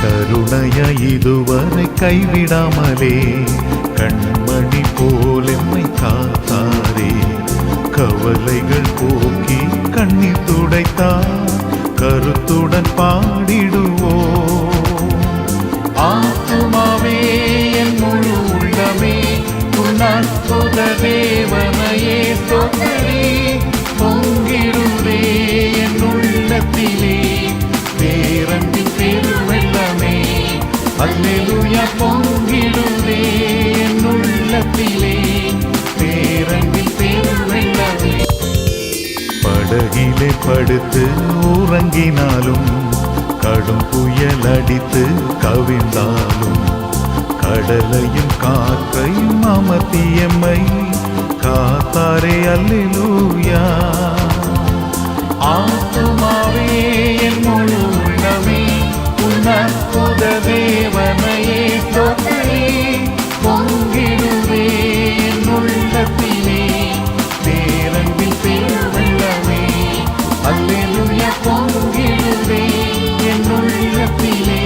கருணைய இதுவரை கைவிடாமலே கண்மணி போலெம்மை காத்தாரே கவலைகள் போக்கி கண்ணி துடைத்தார் கருத்துடன் பாடிடுவோ. ஆத்துமாவே என் முழு உள்ளமே உன் அற்புத தேவனையே சொந்தரே அல்லேலூய பொங்கிடுதே என் உள்ளத்திலே பேரங்கில் பெருவெள்ளமே படகிலே படுத்து உறங்கினாலும் கடும் புயல் அடித்து கவிழ்ந்தாலும் கடலையும் காற்றையும் அமர்த்தியம்மை காத்தாரே அல்லூயா ஆத்த பொங்கிடுவே என்னுள்ளத்திலே